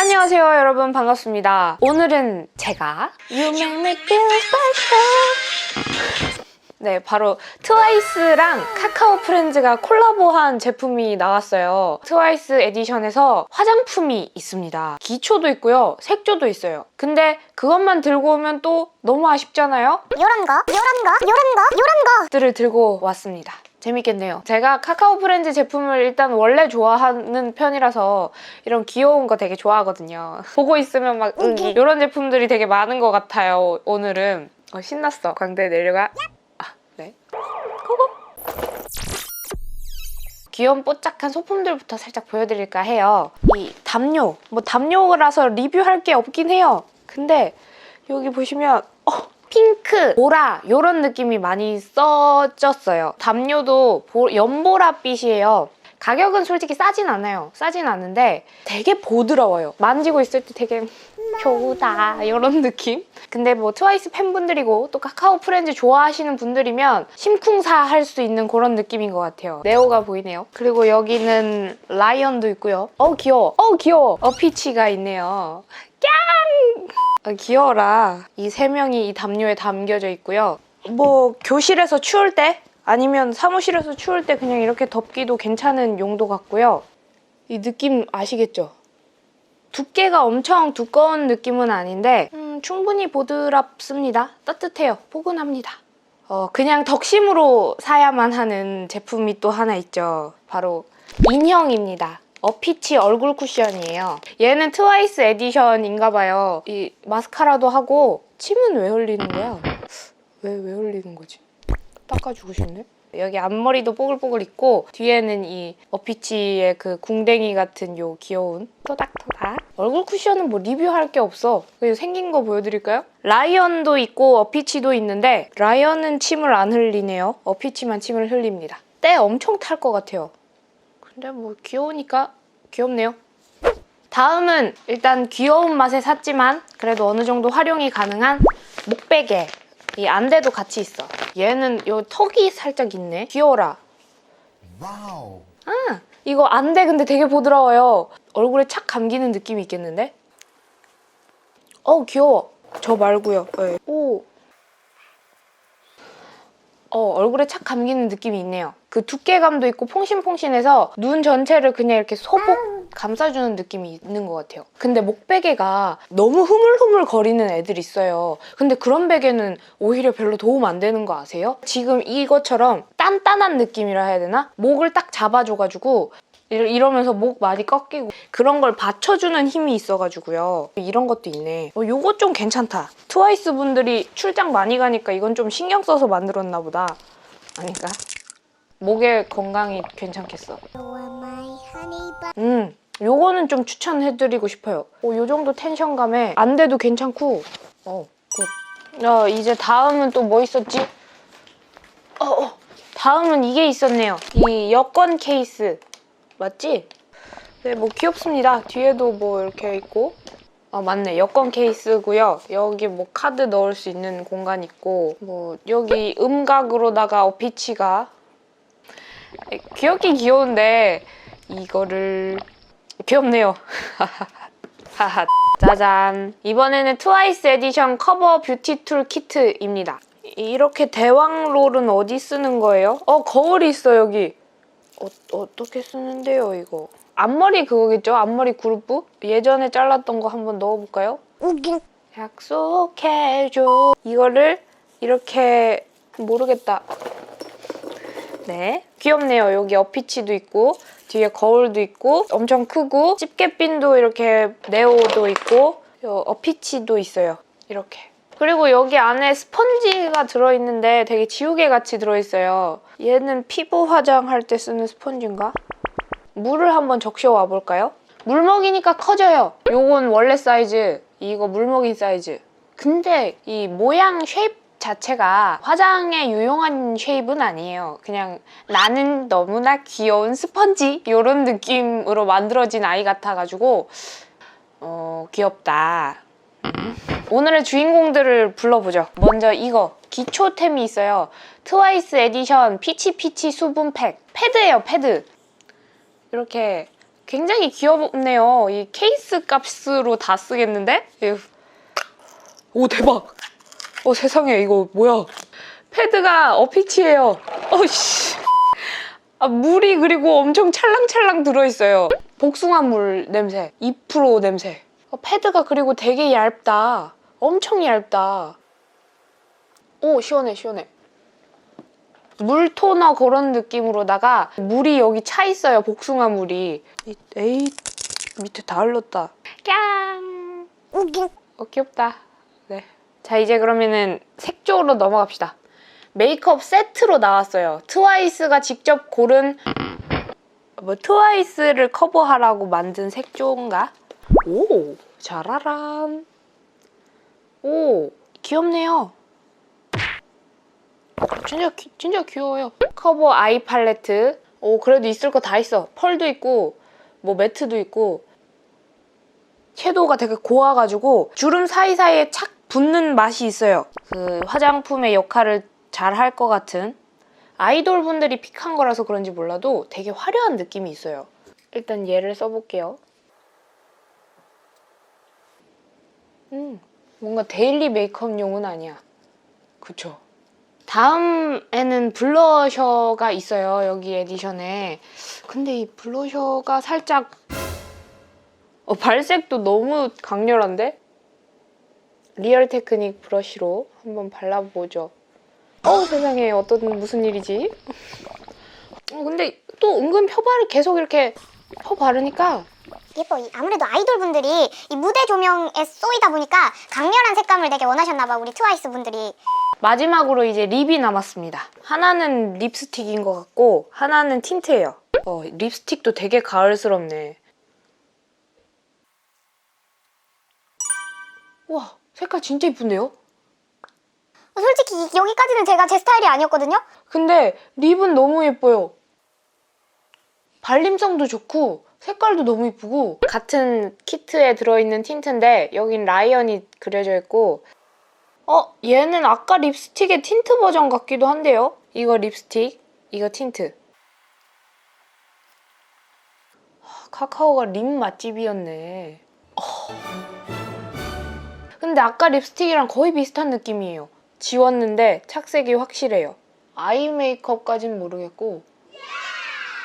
안녕하세요 여러분. 반갑습니다. 오늘은 제가 You make me feel 네 바로 트와이스랑 카카오 프렌즈가 콜라보한 제품이 나왔어요. 트와이스 에디션에서 화장품이 있습니다. 기초도 있고요 색조도 있어요. 근데 그것만 들고 오면 또 너무 아쉽잖아요? 요런 거, 요런 거, 요런 거, 요런 거. 들을 들고 왔습니다. 재밌겠네요. 제가 카카오 프렌즈 제품을 일단 원래 좋아하는 편이라서 이런 귀여운 거 되게 좋아하거든요. 보고 있으면 막 응, 이런 제품들이 되게 많은 것 같아요. 오늘은 어, 신났어. 광대 내려가. 아, 네. 고고. 귀여운 뽀짝한 소품들부터 살짝 보여드릴까 해요. 이 담요. 뭐 담요라서 리뷰할 게 없긴 해요. 근데 여기 보시면 어, 핑크, 보라 이런 느낌이 많이 써졌어요. 담요도 보- 연보라빛이에요. 가격은 솔직히 싸진 않아요. 싸진 않은데 되게 보드러워요. 만지고 있을 때 되게 겨우다 이런 느낌? 근데 뭐 트와이스 팬분들이고 또 카카오 프렌즈 좋아하시는 분들이면 심쿵사 할 수 있는 그런 느낌인 것 같아요. 네오가 보이네요. 그리고 여기는 라이언도 있고요. 어 귀여워. 어 귀여워. 어 피치가 있네요. 깡! 아, 귀여워라. 이 세 명이 이 담요에 담겨져 있고요. 뭐 교실에서 추울 때 아니면 사무실에서 추울 때 그냥 이렇게 덮기도 괜찮은 용도 같고요. 이 느낌 아시겠죠? 두께가 엄청 두꺼운 느낌은 아닌데 음, 충분히 보드랍습니다. 따뜻해요. 포근합니다. 어, 그냥 덕심으로 사야만 하는 제품이 또 하나 있죠. 바로 인형입니다. 어피치 얼굴 쿠션이에요. 얘는 트와이스 에디션인가 봐요. 이 마스카라도 하고 침은 왜 흘리는 거야? 왜, 왜 흘리는 거지? 닦아주고 싶네. 여기 앞머리도 뽀글뽀글 있고 뒤에는 이 어피치의 그 궁뎅이 같은 요 귀여운 토닥토닥 얼굴 쿠션은 뭐 리뷰할 게 없어 그냥 생긴 거 보여드릴까요? 라이언도 있고 어피치도 있는데 라이언은 침을 안 흘리네요 어피치만 침을 흘립니다 때 엄청 탈 것 같아요 근데 뭐 귀여우니까 귀엽네요. 다음은 일단 귀여운 맛에 샀지만 그래도 어느 정도 활용이 가능한 목베개. 이 안대도 같이 있어. 얘는 요 턱이 살짝 있네. 귀여워라. 와우. 아 이거 안대 근데 되게 부드러워요. 얼굴에 착 감기는 느낌이 있겠는데? 어 귀여워. 저 말고요. 네. 오 어, 얼굴에 착 감기는 느낌이 있네요. 그 두께감도 있고 퐁신퐁신해서 눈 전체를 그냥 이렇게 소복 감싸주는 느낌이 있는 것 같아요. 근데 목베개가 너무 흐물흐물 거리는 애들 있어요. 근데 그런 베개는 오히려 별로 도움 안 되는 거 아세요? 지금 이것처럼 단단한 느낌이라 해야 되나? 목을 딱 잡아줘가지고 이러- 이러면서 목 많이 꺾이고 그런 걸 받쳐주는 힘이 있어가지고요. 이런 것도 있네. 어, 요거 좀 괜찮다. 트와이스 분들이 출장 많이 가니까 이건 좀 신경 써서 만들었나 보다. 아닌가? 목의 건강이 괜찮겠어. 음, 요거는 좀 추천해드리고 싶어요. 어, 요 정도 텐션감에 안대도 괜찮고. 어, 굿. 어, 이제 다음은 또 뭐 있었지? 어, 어, 다음은 이게 있었네요. 이 여권 케이스. 맞지? 네, 뭐 귀엽습니다. 뒤에도 뭐 이렇게 있고. 아, 맞네. 여권 케이스고요. 여기 뭐 카드 넣을 수 있는 공간 있고, 뭐 여기 음각으로다가 어피치가 에, 귀엽긴 귀여운데 이거를 귀엽네요. 하하. 짜잔. 이번에는 트와이스 에디션 커버 뷰티 툴 키트입니다. 이렇게 대왕 롤은 어디 쓰는 거예요? 어, 거울이 있어, 여기. 어, 어떻게 쓰는데요, 이거? 앞머리 그거겠죠? 앞머리 그룹부? 예전에 잘랐던 거 한번 넣어볼까요? 우긴. 약속해줘. 이거를 이렇게 모르겠다. 네. 귀엽네요. 여기 어피치도 있고 뒤에 거울도 있고 엄청 크고 집게핀도 이렇게 네오도 있고 요 어피치도 있어요. 이렇게. 그리고 여기 안에 스펀지가 들어있는데 되게 지우개 같이 들어있어요. 얘는 피부 화장할 때 쓰는 스펀지인가? 물을 한번 적셔와 볼까요? 물 먹이니까 커져요. 요건 원래 사이즈, 이거 물 먹인 사이즈. 근데 이 모양 쉐입 자체가 화장에 유용한 쉐입은 아니에요. 그냥 나는 너무나 귀여운 스펀지 이런 느낌으로 만들어진 아이 같아가지고 어 귀엽다. 음. 오늘의 주인공들을 불러보죠. 먼저 이거 기초템이 있어요. 트와이스 에디션 피치피치 수분 팩 패드예요 패드. 이렇게 굉장히 귀엽네요. 이 케이스 값으로 다 쓰겠는데? 오 대박. 어 세상에 이거 뭐야? 패드가 어피치예요. 어씨. 아, 물이 그리고 엄청 찰랑찰랑 들어있어요. 복숭아 물 냄새, 2% 냄새. 어, 패드가 그리고 되게 얇다. 엄청 얇다. 오 시원해 시원해. 물 토너 그런 느낌으로다가 물이 여기 차 있어요. 복숭아 물이. 이- 에이 밑에 다 흘렀다. 깡. 우긴 어 귀엽다. 네. 자 이제 그러면은 색 쪽으로 넘어갑시다. 메이크업 세트로 나왔어요. 트와이스가 직접 고른 뭐 트와이스를 커버하라고 만든 색조인가? 오 자라란. 오 귀엽네요. 진짜 귀- 진짜 귀여워요. 커버 아이 팔레트. 오 그래도 있을 거 다 있어. 펄도 있고 뭐 매트도 있고 섀도우가 되게 고와가지고 주름 사이사이에 착 붙는 맛이 있어요. 그 화장품의 역할을 잘 할 것 같은 아이돌 분들이 픽한 거라서 그런지 몰라도 되게 화려한 느낌이 있어요. 일단 얘를 써볼게요. 음, 뭔가 데일리 메이크업용은 아니야. 그쵸? 다음에는 블러셔가 있어요. 여기 에디션에. 근데 이 블러셔가 살짝 어, 발색도 너무 강렬한데? 리얼 테크닉 브러쉬로 한번 발라보죠. 어 세상에 어떤 무슨 일이지? 어, 근데 또 은근 펴바를 계속 이렇게 펴 바르니까 예뻐. 이 아무래도 아이돌 분들이 이 무대 조명에 쏘이다 보니까 강렬한 색감을 되게 원하셨나 봐. 우리 트와이스 분들이. 마지막으로 이제 립이 남았습니다. 하나는 립스틱인 것 같고 하나는 틴트예요. 어, 립스틱도 되게 가을스럽네. 와 색깔 진짜 이쁜데요? 솔직히 이- 여기까지는 제가 제 스타일이 아니었거든요. 근데 립은 너무 예뻐요. 발림성도 좋고 색깔도 너무 예쁘고 같은 키트에 들어있는 틴트인데 여긴 라이언이 그려져 있고 어 얘는 아까 립스틱의 틴트 버전 같기도 한데요. 이거 립스틱, 이거 틴트. 아, 카카오가 립 맛집이었네. 어. 근데 아까 립스틱이랑 거의 비슷한 느낌이에요. 지웠는데 착색이 확실해요. 아이 메이크업까진 모르겠고.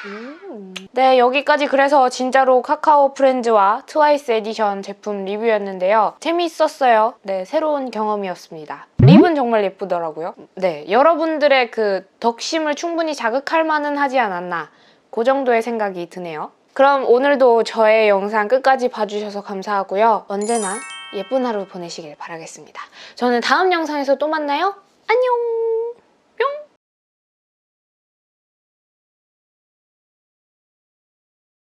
음. 네, 여기까지 그래서 진짜로 카카오 프렌즈와 트와이스 에디션 제품 리뷰였는데요. 재미있었어요. 네, 새로운 경험이었습니다. 립은 정말 예쁘더라고요. 네, 여러분들의 그 덕심을 충분히 자극할 만은 하지 않았나. 그 정도의 생각이 드네요. 그럼 오늘도 저의 영상 끝까지 봐주셔서 감사하고요. 언제나 예쁜 하루 보내시길 바라겠습니다. 저는 다음 영상에서 또 만나요. 안녕!